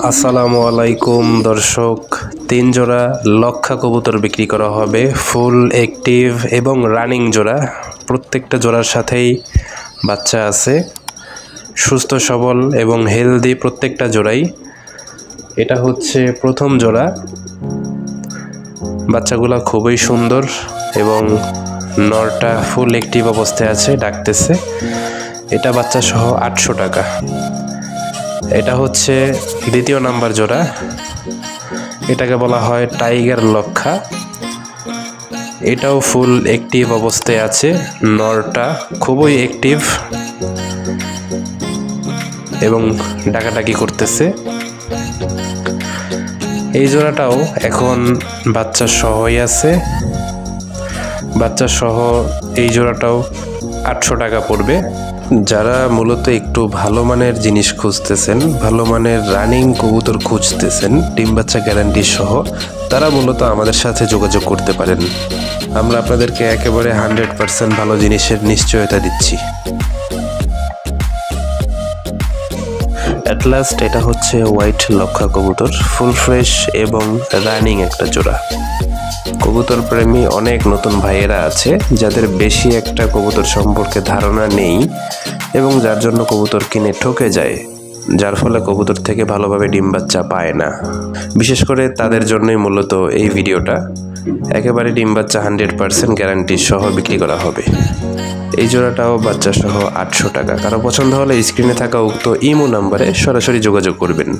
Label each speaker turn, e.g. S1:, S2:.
S1: আসসালামু আলাইকুম, দর্শক। তিন জোড়া লক্ষা কবুতর বিক্রি করা হবে, ফুল অ্যাক্টিভ এবং রানিং জোড়া। প্রত্যেকটা জোড়ার সাথেই বাচ্চা আছে। সুস্থ, সবল এবং হেলদি প্রত্যেকটা জোড়াই। এটা হচ্ছে প্রথম জোড়া। বাচ্চাগুলা খুবই সুন্দর এবং নরটা ফুল অ্যাক্টিভ অবস্থায় আছে, ডাকতেছে। এটা বাচ্চা সহ আটশো টাকা। এটা হচ্ছে দ্বিতীয় নাম্বার জোড়া। এটাকে বলা হয় টাইগার লক্ষা। এটাও ফুল অ্যাক্টিভ অবস্থায় আছে, নরটা খুবই অ্যাক্টিভ এবং ডাকাডাকি করতেছে। এই জোড়াটাও এখন বাচ্চা সহই আছে। বাচ্চা সহ এই জোড়াটাও আটশো টাকা পড়বে। যারা মূলত একটু ভালো মানের জিনিস খুঁজতেছেন, ভালো মানের রানিং কবুতর খুঁজতেছেন, ডিম বাচ্চা গ্যারান্টি সহ, তারা মূলত আমাদের সাথে যোগাযোগ করতে পারেন। আমরা আপনাদেরকে একেবারে হান্ড্রেড পার্সেন্ট ভালো জিনিসের নিশ্চয়তা দিচ্ছি। অ্যাট লাস্ট এটা হচ্ছে হোয়াইট লক্ষা কবুতর ফুল ফ্রেশ এবং রানিং একটা জোড়া। কবুতর প্রেমী অনেক নতুন ভাইয়েরা আছে, যাদের বেশি একটা কবুতর সম্পর্কে ধারণা নেই এবং যার জন্য কবুতর কিনে ঠকে যায়, যার ফলে কবুতর থেকে ভালোভাবে ডিম বাচ্চা পায় না। বিশেষ করে তাদের জন্যই মূলত এই ভিডিওটা। একেবারে ডিম বাচ্চা হান্ড্রেড পার্সেন্ট গ্যারান্টি সহ বিক্রি করা হবে। এই জোড়াটাও বাচ্চা সহ আটশো টাকা। কারও পছন্দ হলে স্ক্রিনে থাকা উক্ত ইমো নাম্বারে সরাসরি যোগাযোগ করবেন।